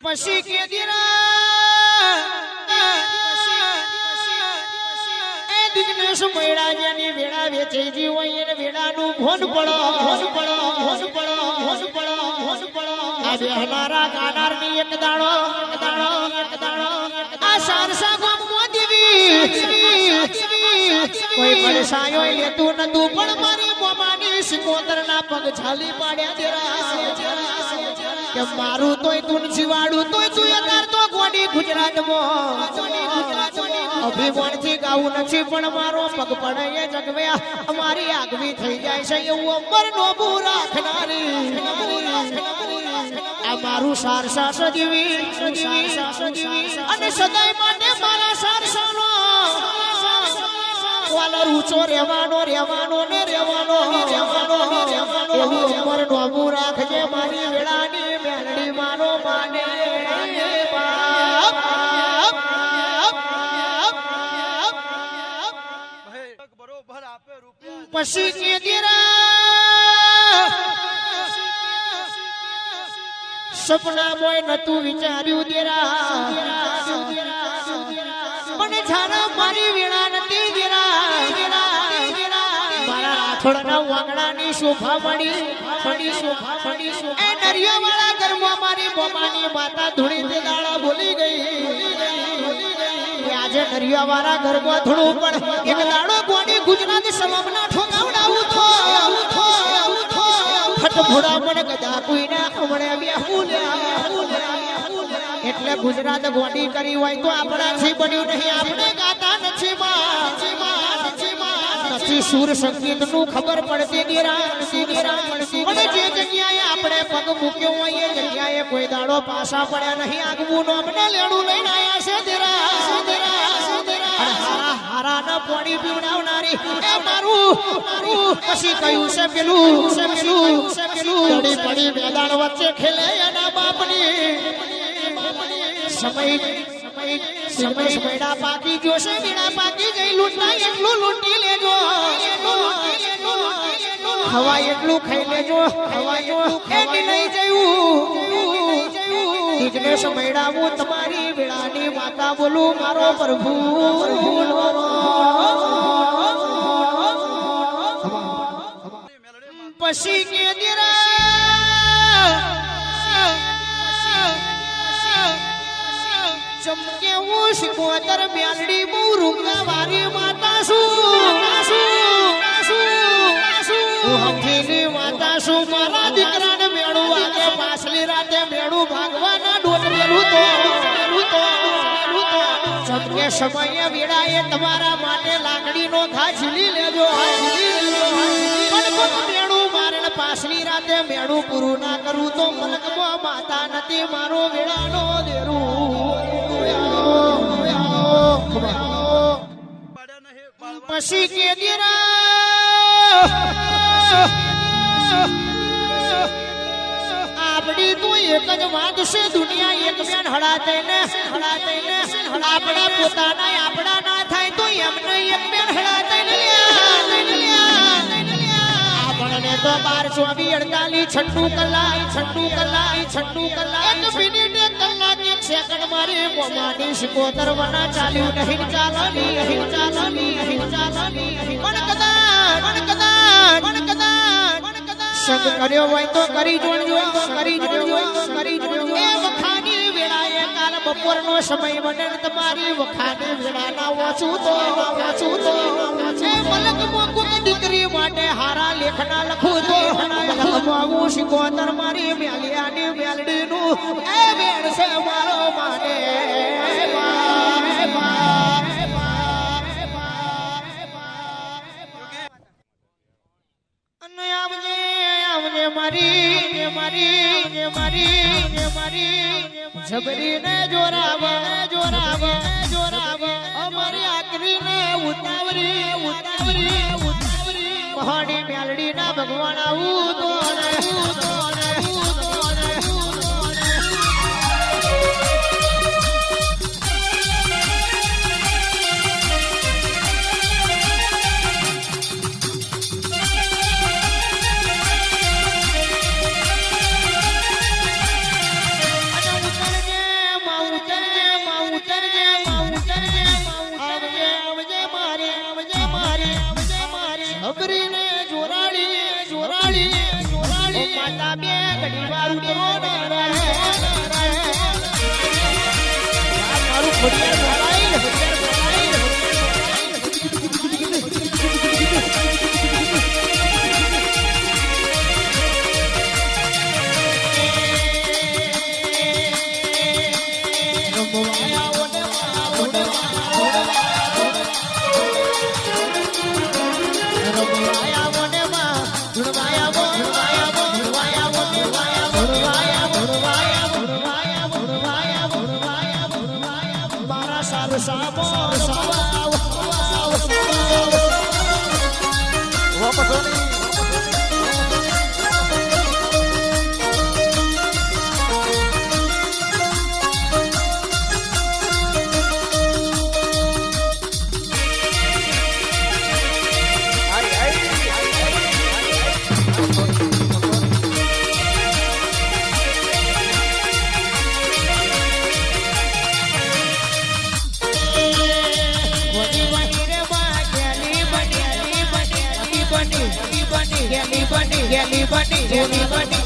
પછી કે દિગ્નેશ વેળાનું ભોન પડો ભોન પડો ભોન પડો ભોન પડો ભોન પડો. આ કોઈ પરેશાયો લેતું નતું, પણ મારી મોમાની સિકોતરના પગ ઝાલી પાડ્યા કે મારું તોય તું જીવાડું, તોય તું અતાર તો ગોડી ગુજરાતમાં. અભિમાનથી ગાવું નથી, પણ મારો પગ પડે જગવ્યા. અમારી આગવી થઈ જાય છે એવું અમર નોબું રાખનારી. આ મારું સારસા સજીવી સારસા સજીવી. અને સદાય માટે મારા સારસાનો. વાલર ઊંચો રહેવાનો રહેવાનો ને રહેવાનો. રહેવાનો એવું ઉપર નોબું રાખજે મારી વેળાની મેલડી મારો માને પછી કે દીરા. સપના મોય નતું વિચાર્યું દેરા. શોભા મળી મળી શોભા મળી એ એ નરિયાવાળા ઘરમાં મારી બોમાની માતા ધૂળી તે દાડા બોલી ગઈ. આજે આજે નરિયાવાળા ઘરમાં થોડું પણ એક દાડો ગોડી ગુજરાત સમમના ઠોકાવડાવું તો ફટફોડા મને કદા કોઈને હમણે બેહું એટલે ગુજરાત ગોડી કરી હોય તો આપણાથી બન્યું નહીં આપણે ગાતા નથી માં નથી સુર સંગીતનું ખબર પડતી અને જે જગ્યાએ આપણે પગ મૂક્યો હોય એ જગ્યાએ કોઈ દાડો પાછા પડ્યા નહીં. આગવું નો અમને લેડું લઈને આયા છે અને હારા હારાના પાણી પીવડાવનારી. એ પછી કયું છે પેલું? છે પેલું છે પેલું પડી પડી મેદાન વચ્ચે ખેલે એના સમય સમય સમય સમયડા પાકી જોશે વીણા પાકી જઈ લૂંટાય એટલું લૂંટી લેજો. હવા એટલું ખાઈ લેજો હવા એટલું એની નહીં જયું તીજને સમયડાવું તમારી વેળાની માતા બોલું મારો પ્રભુ. મેલડી પછી કે દીરા ચમકે હું શિકોતર બ્યાલડી બહુ રૂંગા વારી માતા હમથીની માતા છું મારા મેળું વાગે, પાછલી રાતે મેળું ભાગવાના ચમકે સમયે વેળાએ તમારા માટે લાકડીનો ઘા ઝીલી લેજો. મેળું મારણ પાછલી રાતે મેળું પૂરું ના કરું તો મલકમાં માતા નથી, મારો વેળાનો દેરું. પછી કે આપડી તું એક જ વાત છે દુનિયા એક બેન હળાતે ને હળાતે ને આપણા પોતાના આપણા ના થાય તો એમને એક બેન હળાતે આપણને તો બાર ચોવી અડતાલી છઠ્ઠું કલાક છઠ્ઠું કલાક છઠ્ઠું કલાક એક મિનિટ સેકન્ડ મારી મોમાની સિકોતર વના ચાલ્યું. નહીં ચાલની અહીં ચાલની અહીં ચાલની કદાચ પણ કદા પણ કદા પણ કદા સંગ કર્યો હોય તો કરી જોડજો કરી જોડજો કરી જોડજો. એ વખાની વેળાએ કાલ બપોરનો સમય બને તમારી વખાની વેળાના વાંચું તો વાંચું તો. છે મલક મોકુક દીકરી માટે હારા લેખના લખું તો. મલકમાં હું શિકોતર મારી મેલિયાની મેલડીનું એ બેન છે મારો આવજે આવજે મારી મારી મારી મારી. જબરી ને જોરાવ જોરાવ જોરાવ અમારી આકરી ને ઉતાવરી ઉતાવરી ઉતાવરી. ભગવાન આવું તો Come on. sabor. બની બની બની બની